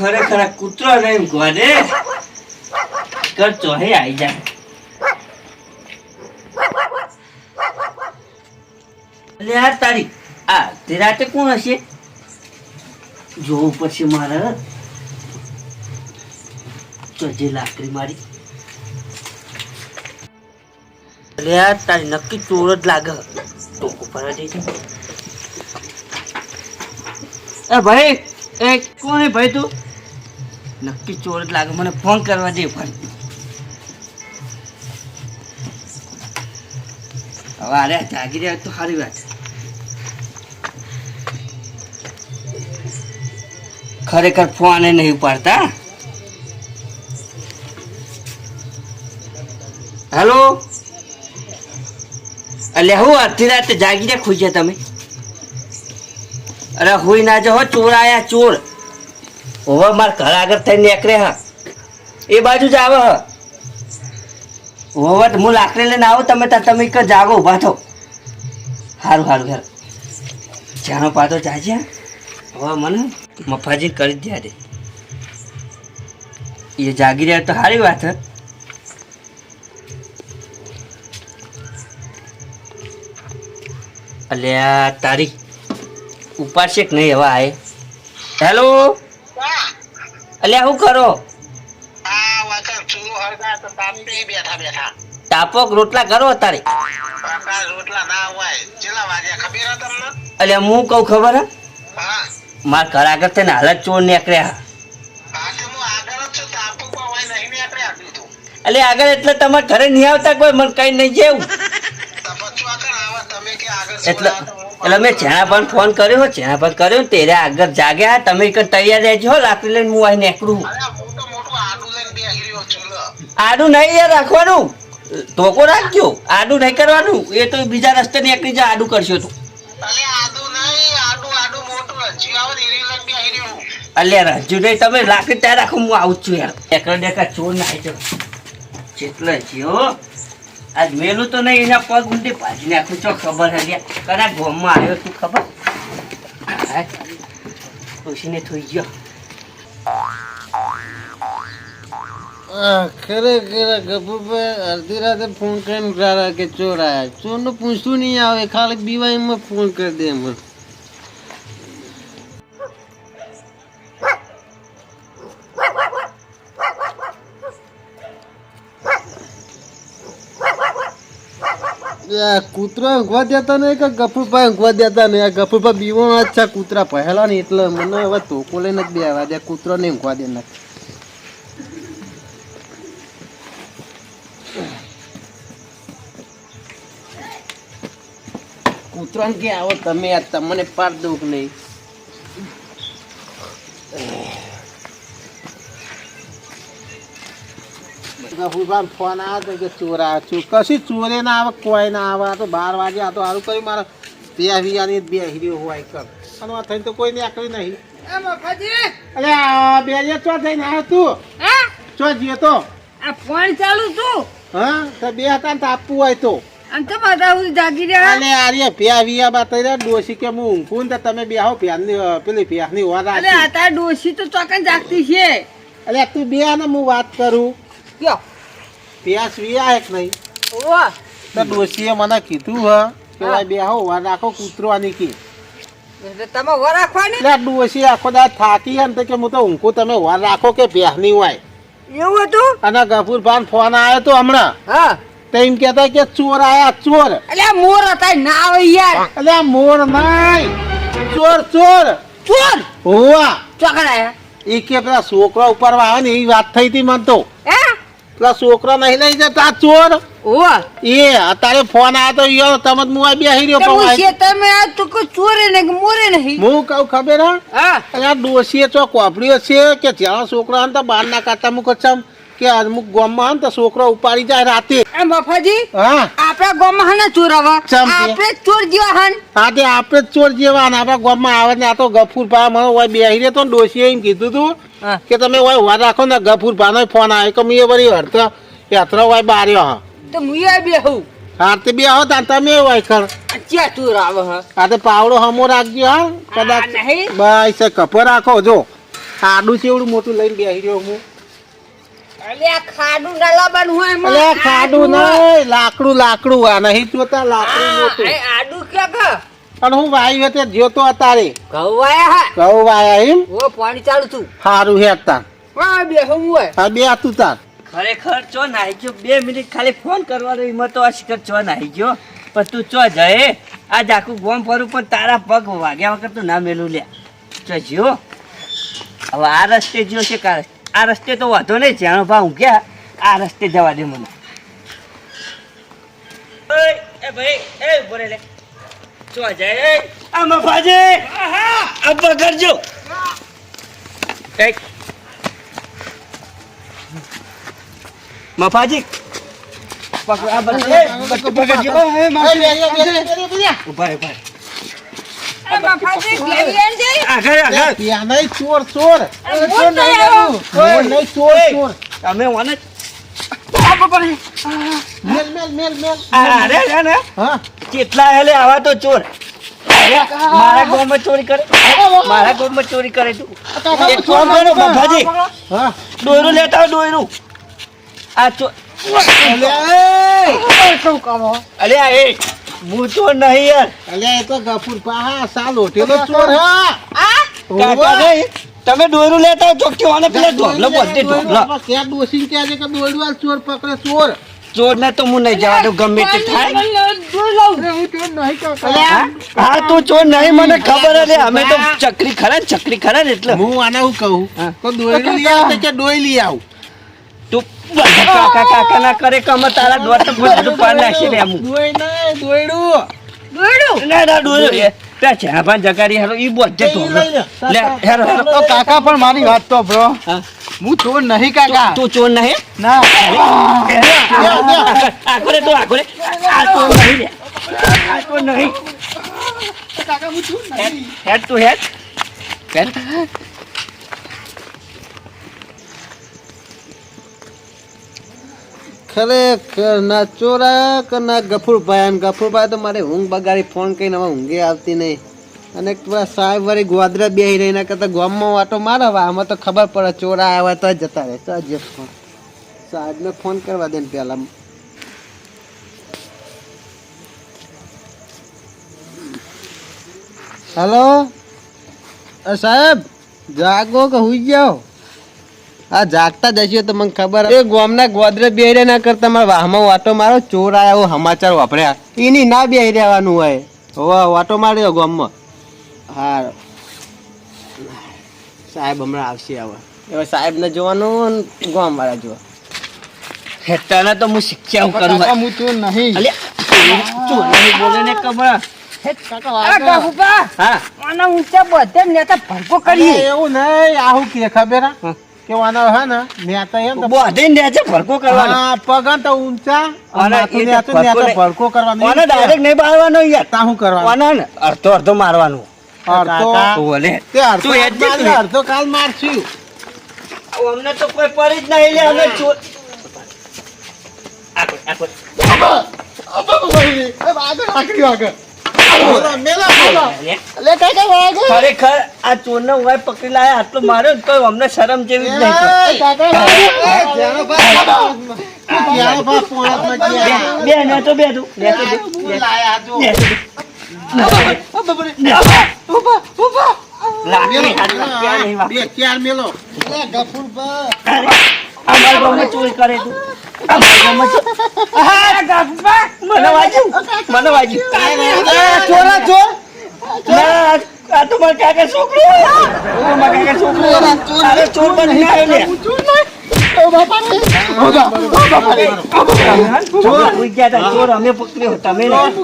ખરેખર કૂતરો નહીં ગોડે કર ચોહે આઈ જાય એટલે આ તારી, આ, તે રાતે કોણ હશે? જોવું પછી મારે. તો જે લાકડી મારી. એટલે યાર તારી નક્કી ચોર જ લાગે. ટોકો પર જઈ છે ભાઈ, એ કોણ ભાઈ તું? નક્કી ચોર જ લાગે. મને ફોન કરવા દે પણ. હવે અરે જાગી રહ્યા તો સારી વાત. ખરેખર ફોન નહીં ઉપાડતા? હેલો એટલે હું અડધી રાતે જાગીને ખુશ તમે? અરે હુઈ ના જો ચોર આયા, ચોર. હવે માર ઘર આગળ થઈને નીકળે હા. એ બાજુ જ આવે હ. હું લાકડી લઈને આવો, તમે ત્યાં તમે એક જાગો ઊભા થો. સારું સારું ઘર જાણો પાતો જાજે હવે મને મફાજી કરી જ દે. એ જાગી રહ્યા તો સારી વાત, હે? અલ્યા, તારી ઉપાડશે કે નહીં? હવે આય. હેલો અલ્યા શું કરો? આ વખત ચૂલો હળગા તો તાપી બેઠા બેઠા. તાપોક રોટલા કરો તારે કાકા રોટલા ના હોય. ચેલા વાગ્યા? ખબર તમને? અલ્યા હું કહું ખબર હે? હા. માર ઘર આગળ થઈને હાલત ચોર નીકળ્યા. તો હું આગળ જ છું. હોય નહીં એટલે આગળ એટલે તમારા ઘરે નહીં આવતા કોઈ મને કઈ નહીં જેવું. તો પછી તમે કે આગળ એટલે એટલે મેં જેના પણ ફોન કર્યો જેના પણ કર્યો ને તેરે આગળ જાગ્યા. તમે એક તૈયાર રહેજો હો, લાકડી લઈને હું અહીં નીકળું. આડું નહીં યાર રાખવાનું. ધોકો રાખજો. આડું નહીં કરવાનું. એ તો બીજા રસ્તે નીકળી જાય આડું કરશો તો. અલ્યા રાજુ નહીં તમે લાકડી ત્યાં રાખો હું આવું છું યાર. એકડે ડેકા ચોર ના આવી જાવ જેટલો આજ મેલું તો નહીં, એના પગ ઊંધી ભાજી નાખું છો ખબર હે લ્યા. કના ગોમમાં આવ્યો તું ખબર? ખુશીને થઈ ગયો. ખરેખર ગપુભાઈ અડધી રાતે ફોન કરીને કે ચોર આયા ચોરનું પૂછતું નહીં આવે, ખાલી બીવાઈમાં ફોન કરી દે એમ. કૂતરો ઊંઘવા દેતા નહીં કે ગફુરભાઈ ઊંઘવા દેતા નહીં આ ગફુરભાઈ બીવો અચ્છા કૂતરા પહેલા ને એટલે મને હવે ધોકો લઈને જ બે આવ્યા દે કૂતરો નહીં ઊંઘવા દે નાખ કૂતરાને કે આવો તમે? આ તમને પાર દુઃખ નહીં. ગફુરભાઈ ફોન આવ્યો તો કે ચોર આવ્યો ચોર કશી ચોરે ના આવે કોઈ ના આવે. આ તો બાર વાગે આ તો સારું કર્યું. મારા બે વિયાની બે હીરો હોય કર. અને આ થઈને તો કોઈ ને આકરી નહીં અરે બે જે ચો થઈને આવ્યો તું? હા? ચો જીએ તો? આ ફોન ચાલુ છું હા? તો બે હતા ને આપવું હોય તો. અને તો બધા હું જાગી રહ્યા? અલે આર્ય ભ્યા વિયા બા તઈ ડોસી કે હું ઊંઘું તો તમે બે આવો પેલી વાર અરે રાખી. આ તાર તો ચોકન જાગતી છે. અલે તું બે ને હું વાત કરું. કયો? ભ્યાસ વિયા એક નહીં? તો ડોશીએ મને કીધું હ કે. ભાઈ બે હો વાર રાખો કૂતરો આની કી તમે વાર રાખવાની? એટલે ડોશી આખો દાડ થાકી હે ને તો કે હું તો ઊંઘું તમે વાર રાખો કે ભ્યાની હોય. એવું હતું? અને ગફુર ભાન ફોન આવ્યો તો હમણાં. હા. તો એમ કહેતા કે ચોર આયા ચોર. એટલે મોર હતા ના હોય યાર. એટલે મોર નાય ચોર ચોર. ચોર? હોવા. આયા. એ કે પેલા છોકરા ઉપર આવે ને એ વાત થઈ હતી મને તો. હે? પેલા છોકરો નહીં લઈ જતા ચોર. ઓવા એ અત્યારે ફોન આવ્યો તો યો તમે બેહી રહ્યો તો આ તો ચોરે ને મોરે નહીં. હું કહું ખબર હા? અહીંયા ડોસીએ કોપડીઓ છે કે જ્યાં છોકરા ને તો બહાર ના કાઢતા મૂકો ચમ કે અમુક ગામમાં તો છોકરો ઉપાડી જાય રાતે. આ મફાજી હા. આપણા ગામમાં હને ચોર આવે ચમ આપણે ચોર જેવા હન હા તે આપણે ચોર જેવા આપડા આપણા ગામમાં આવે ને આ તો ગફુર ભા મને બેહી રહ્યો તો ડોસીએ એમ કીધું તું. કે તમે હોય વાત રાખો ને ગફુર ભાનો ફોન આવ્યો કે મેં વળી હરતો યાત્રા હોય બાર્યો હા. તો મુય બે હું હા તે બે હો તા તમે હોય ખર. આ તું રાવ હા. આ તે પાવડો હમો રાખજો હા કદાચ. નહીં. બસ એ રાખો જો. ખાડું ચેવડું મોટું લઈને બેહી રહ્યો હું. અલ્યા ખાડું ના લાવવાનું હોય અલે ખાડું નહીં લાકડું લાકડું આ નહીં જોતા લાકડું મોટું. આડું ક્યાં પણ હું વાઈ હતી જોતો અતારે. ઘઉં વાયા હા. કહું વાયા એમ? ઓ પાણી ચાલુ છું સારું હા બેહું હોય. હા બે તું તાર. ખરેખર ચો નાહી ગયો? બે મિનિટ ખાલી ફોન કરવાનો હિંમત તો આ શિખર ચો નાહી ગયો? પણ તું ચો જાય આજ આખું ગોમ ફરું પણ તારા પગ વાગ્યા વગર તું ના મેલું લે. ચો જીઓ હવે આ રસ્તે જ્યો છે કા આ રસ્તે તો વાંધો નહીં જાણો ભા ઊંઘ્યા આ રસ્તે જવા દે મને. એ ભાઈ એ બોલે લે. ચો જાય આ મફાજી આ પકડજો મફાજી ચોર ચોર. ચોર નહીં ચોર ચોર તમે મેલ મેલ મેલ મેલ. અરે અરે ને હા. કેટલા હેલે આવા તો ચોર. મારા ગામમાં ચોરી કરે. મારા ગામમાં ચોરી કરે તું. એક કામ કરો બાપાજી હા. દોયરું લેતા દોયરું આ ચોર અલે એ! હું? ચોર નહીં યાર. અલ્યા એ તો ગફુર પાહા સાલ હોટેલો ચોર હા. કાકા નહીં તમે દોયરું લેતા આવો વાને પેલા ઢોકલો બધે ઢોકલો ક્યાં ડોસી ક્યાં છે કે ચોર પકડે ચોર. ચોર ને તો હું નહીં જવા દઉં ગમે તે થાય. હા? હા? તું ચોર નહીં મને ખબર હતી અમે તો ચકરી ખરા ને ચકરી ખરા ને એટલે. હું આને હું કહું? હા. તો દોયડું લઈ આવ કે દોઈ લઈ આવ? તું કાકા કાકા ના કરે કમ તારા દોર તો બધું પાર નાખી દે એમ. દોઈ ના દોયડું દોડ્યું. ના ના દોર ત્યાં ચાભાન જગાડી હારો ઈ બધે તો લે હેરો હેરો. ઓ કાકા પણ મારી વાત તો બ્રો હું. ચોર નહીં કાકા. તું ચોર નહીં? ના. આખરે તો આખરે આ ચોર નહીં લે. આ ચોર નહીં. હેડ હેડ તું હેડ. હેડ. ખરેખર ના ચોરા કે ના ગફુરભાઈ અને ગફુરભાઈ તો મારે ઊંઘ બગાડી ફોન કરીને હવે ઊંઘે આવતી નહીં. અને સાહેબ વાળી ગોદરા બેહી રહીને કરતા ગામમાં વાટો મારવા. આમાં તો ખબર પડે, ચોરા આવ્યા તો જતા રહે. તો જ ફોન સાહેબને ફોન કરવા દે ને પહેલા. હેલો? સાહેબ, જાગો કે હુઈ જાઓ? આ જાગતા જશે તો મને ખબર એ ગોમના ગોદરે બેહરે ના કરતા મારા વાહમાં વાટો મારો ચોર આવ્યો સમાચાર વાપર્યા. એની ના બેહી રહેવાનું હોય. હોવા વાટો માર્યો ગોમમાં. હા સાહેબ હમણાં આવશે હવે. હવે સાહેબને જોવાનું ગોમ વાળા જોવા. હેટાના તો હું શિક્ષા હું કરું હું ચોર નહીં. અલે ચોર નહીં બોલે ને કમળા હા. ઊંચા બધે નેતા ભરપો કરીએ એવું નહીં આવું કે ખબર? હા. કે વાના હે ને નેતા એમ બોધે ને છે કરવાનો હા, પગન તો ઊંચા અને એ તો નેતું, ભડકો કરવાનો ઓને ડાયરેક્ટ નહીં બાળવાનો યાર તા હું કરવાનું ઓને અડધો અડધો મારવાનું અડધો બોલે તે અડધો તું કાલ અડધો કાલ મારશું અમને તો કોઈ પડી જ નહીં લે અમે ચોર આગળ. ખરેખર આ ચોરને ઉવાય પકડી લાયા આટલો માર્યો ને તોય અમને શરમ જેવી જ નહીં. બે ને તો. બે તું ને તો. ને તો ચોરી કરે તું મને વાગ્યું મને વાગ્યું ના, આ તો મારા કાકા છોકરો મારા કાકા છોકરો અરે ચોર બનીને આવ્યો લે. ચોર ચોર અમે પકડ્યો તમે નહીં.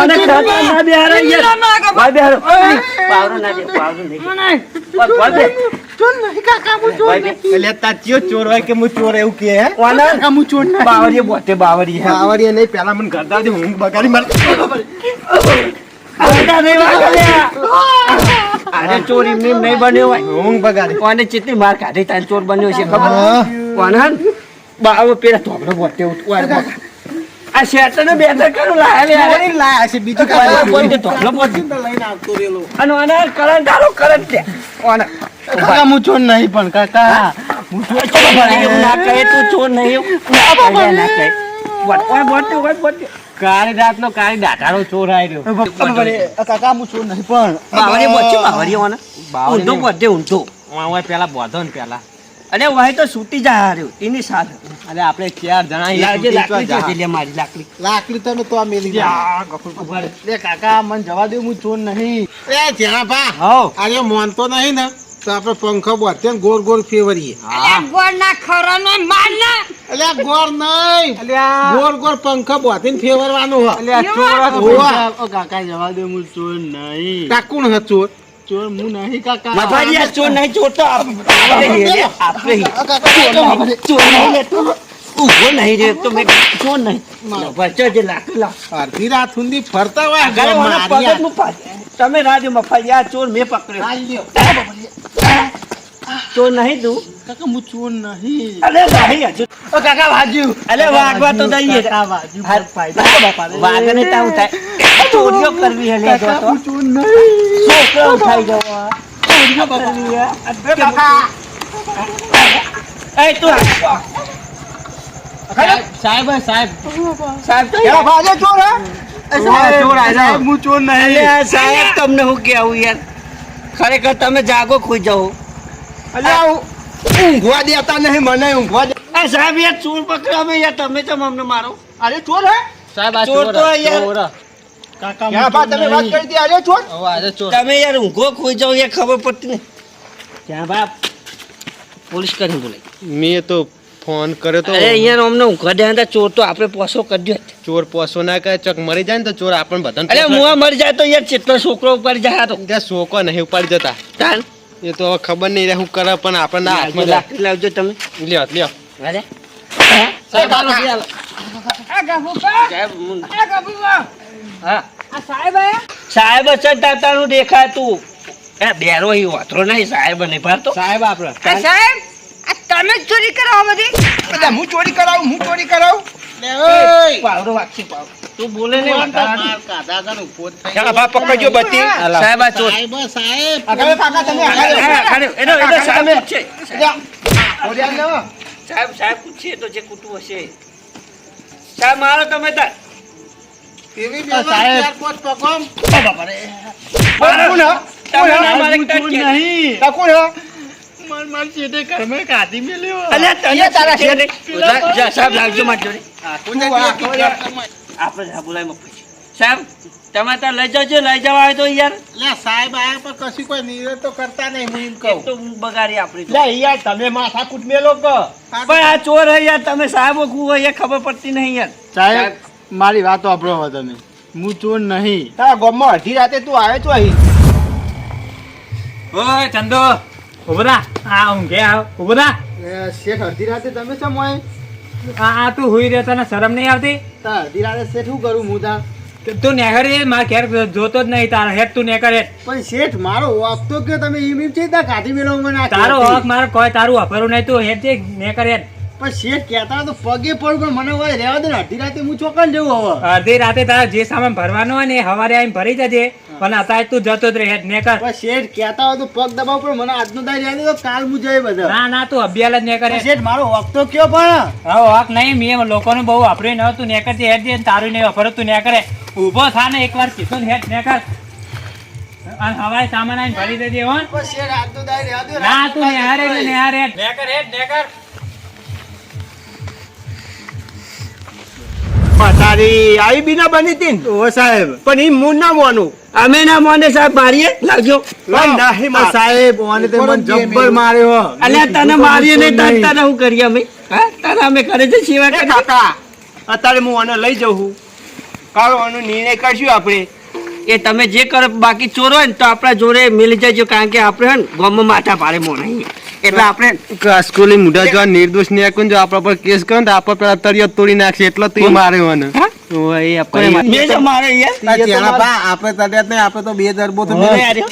ઓને ખાતા ના બેહારો યાર. ભાઈ બેહારો. પાવરો ના દે, પાવરો નહીં. ભાઈ બે. ભાઈ બે. ચોર હોય કે હું ચોર એવું કે હે હું ચોર ના બાવરીએ બોતે બાવરીએ. આવડીએ નહીં પેલા મને બગાડી મારે નહીં. અરે ચોર એમ નહીં બન્યો હોય ઊંઘ બગાડી કોને ચેટલી માર કાઢી તાન ચોર બન્યો છે ખબર કોને બાવો પેલા ધોબડો બોતે આ શેઠને બેઠક કરું લાયા લે લાયા છે બીજું કોઈ કાંઈ બોલ દે, ધોલો બોલ દે. લઈને આવતો રહેલો અને આને કરંટ આલો, કરંટ લે. આને. કાકા હું ચોર નહીં પણ કાકા ચલો ભાઈ, એવું ના કહે તું ચોર નહીં એવું. ના કહે, ના કહે. બોલ, ઓય બોલ દે, ઓય દે. કાળી રાતનો કાળી દાઢાનો ચોર આવ્યો કાકા હું ચોર નહીં પણ બાવળી બોલ છે, ઓને. ઊંધો દે, ઊંધો. ઓય પેલા બોધો ને પેલા અને વાય તો સૂતી જા હાર્યો એની સાથે. અરે આપણે ચાર જણા લાકડી મારી લાકડી. લાકડી તમે તો આ મેલી ઊભા લે કાકા મને જવા દે હું ચોર નહીં. એ જેના ભા હો અરે મોનતો નહીં ને તો આપણે પંખો બોતે ગોર ગોળ ગોળ ફેવરીએ. ના ગોળના ખરાનો માર ના. એટલે ગોળ નહીં. ગોળ ગોળ પંખો બોતે ફેવરવાનું હ ચોર ઓ કાકા જવા દે હું ચોર નહીં. કાકુણ હ ચોર? ચોર હું નહીં કાકા મફાજી ચોર નહીં ચોર તો આપ- આપણે આપણે. ચોર નહીં, ચોર નહીં લે તું. ઊભો નહીં રે તો મેં ચોર નહીં વચ્ચે જે લાકડી લાવ. અડધી રાત સુધી ફરતા હોય અગાડે ઓના પગથનું પાડ. તમે રાજો મફાજી આ ચોર મેં પકડ્યો. ચોર નહીં તું કાકા હું ચોર નહીં. અરે નહીં હજુ. ઓ કાકા વાજ્યું અરે વાગવા તો દઈએ. કાકા વાજ્યું હાથ વાગને તાવ થાય. ચોરીઓ કરવી હે લે તો. ચોર નહીં. છોકરો ઉઠાઈ જવા ચોરીઓ કરવી હે. એ તું સાહેબ સાહેબ સાહેબ. તો ભાજે ચોર હે? સાહેબ, હું ચોર સાહેબ તમને હું કેવું યાર. ખરેખર તમે જાગો ખોઈ જાઓ. અલ્યા ઊંઘવા દેતા નહીં મને ઊંઘવા દે. આ સાહેબ યાર ચોર પકડ્યો અમે યાર તમે તો અમને મારો? અરે ચોર હે? સાહેબ આ ચોર તો યાર- કાકા યાર બા તમે વાત કરી દી અરે ચોર? આજે ચોર. તમે યાર ઊંઘો ખોઈ જાવ યાર ખબર પડતી નહીં. ક્યાં બાપ પોલીસ કરી બોલાય. મેં તો ફોન કર્યો તો અરે અહીંયા અમને ઊંઘવા દે તો ચોર તો આપણે પોસો કરજો ચોર પોસો ના કરે ચક મરી જાય ને તો ચોર આપણને બધાને અરે મુવા મરી જાય તો યાર ચેટલો છોકરો ઉપાડી જાય તો. ત્યાં શોકો નહીં ઉપાડી જતા. તાન. એ તો હવે ખબર નહીં હું શું કરે પણ આપણને હાથમાં લાકડી લાવજો તમે. લ્યો લ્યો. અરે. સાહેબ હાલો સાહેબ હું- આ ગભુબા હા. આ સાહેબ આયા સાહેબ છે તાતાનું દેખાય તું એ બેરો ઈ વાતરો નહીં સાહેબ નહીં ભારતો સાહેબ આપણે. સાહેબ આ તમે જ ચોરી કરાવો બધી. હું ચોરી કરાવું હું ચોરી કરાવું. લે ઓય પાવડો વાગશે પાવડો. તું બોલે ને માર કાઢા કાઢ ઊભો થઈ બા પકડજો બત્તી સાહેબ આ ચોર સાહેબ સાહેબ. કાકા તમે આગળ. એનો એનો સાહેબ છે. ઓડિયા લો સાહેબ સાહેબ પૂછીએ તો જે કૂટું હશે. સાહેબ મારો તમે તાર એવી બે સાહેબ. ચાર પકમ બાપા રે. કોણ હા? તમે ના મારે નહીં. તા કોણ હા? માર માર ચેટે ઘરમાં કાઢી મેલ્યો. અલ્યા, તને તારા શેઠ જા, સાહેબ લાવજો મારી જોડે. આ ખબર આપણે સાબુલાઈ મફત. સાહેબ તમે ત્યાં લઈ જજો લઈ જવા હોય તો યાર. લે સાહેબ આયા પણ કશું કોઈ નિર્ણય તો કરતા નહીં હું એમ કહું. તો હું બગાડી આપણી લે યાર તમે માથા કૂટ મેલો કે પણ આ ચોર હે યાર તમે સાહેબ કુ હોય એ ખબર પડતી નહીં યાર. સાહેબ મારી વાત આપણો હવે તમે. હું ચોર નહીં. તારા ગામમાં અઢી રાતે તું આવે છો અહીં? ઓય ચંદો ઉભરા. આ ઊંઘે આવ ઉભરા. શેઠ અડધી રાતે તમે ચમ હોય? આ તું હુઈ રહ્યો તને શરમ નહીં આવતી? અડધી રાતે શેઠ શું કરું હું તા તું નેકર માર ઘેર જોતો જ નહીં તારા હેઠ તું નેકર પણ શેઠ મારો વાક તો કે તમે એમ છે તા કાઢી મેલો મને તારો. હક મારે કોઈ તારું અફરું નહીં તું હેઠ જે નેકર પણ શેઠ કહેતા તો પગે પડું પણ મને હોય રહેવા દે અડધી રાતે હું ચોકન જવું હવે. અડધી રાતે તારા જે સામાન ભરવાનો હોય ને હવારે આવીને ભરી જજે. પણ અત્યારે તું જતો જ રહે હેડ નેકર શેઠ કહેતા હોય તો પગ દબાવ પણ મને આજનો દાય જાય તો કાલ હું જઈ બધા. ના ના તું અભ્યાલ જ નેકર કરે. શેઠ મારો વાક તો કયો પણ? હવે હક નહીં મેં લોકોને બહુ વાપર્યું ન તું નેકર જે હેડ દે તારું નહીં ફરત તું નેકર કરે ઊભો થા ને એકવાર કીધું ને હેડ નેકર અને હવાય સામાન આવીને ભરી દેજે હો. પણ શેઠ આજનો દાય રહેવા દે ના તું નેહાર હેડ. ને તારી આવી બી ના બની તી ઓ સાહેબ. પણ ઈ મૂળ ના મોનું. અમે ના મોને સાહેબ મારીએ? લાવજો નહીં સાહેબ ઓને તે મને જબ્બર માર્યો. અલ્યા તને મારીએ નહીં તને તને હું કરીએ અમે? તને અમે કરે છે સેવા એ કાકા અત્યારે હું આને લઈ જઉં આનો નિર્ણય કરશું આપણે. એ તમે જે કરો બાકી ચોરો હોય ને તો આપણા જોડે મિલી જજો કારણ કે આપણે ગમ ગામમાં માથા પાડે મોણ એટલે આપણે કાસ્કોલી મુઢા જો નિર્દોષ ને જો આપણા પર કેસ કરો તો આપણા પેલા તળિયો તોડી નાખશે એટલે તું મારે મને ઓય આપણે મેં તો મારે. યાર આપણે તડ્યા નહીં આપણે તો બે દરબો તો અરે, અરે.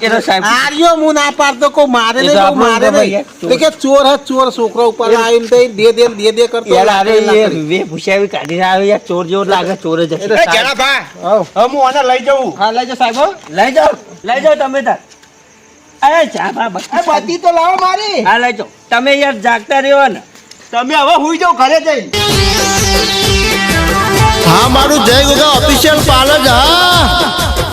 એ સાહેબ. આર્યો હું ના પાડતો કહું મારે નહીં તો મારે નહીં. ખબર કે ચોર હે ચોર છોકરો ઉપર આવીને તો દે દે દે દે કરતો યાર અરે એ વે ભૂસાવી કાઢીને આવે યાર ચોર જેવો લાગે ચોર જ હું આને લઈ જવું હા લઈ જાઓ સાહેબ લઈ જાઓ. લઈ જાઓ તમે તાર. અરે ચા બા બત્તી તો લાવો મારી. હા લઈ તમે યાર જાગતા રહ્યો ને. તમે હવે હુઈ જાઓ ઘરે જઈ હા મારું જય ગોગા ઓફિશિયલ પાર્લર હા.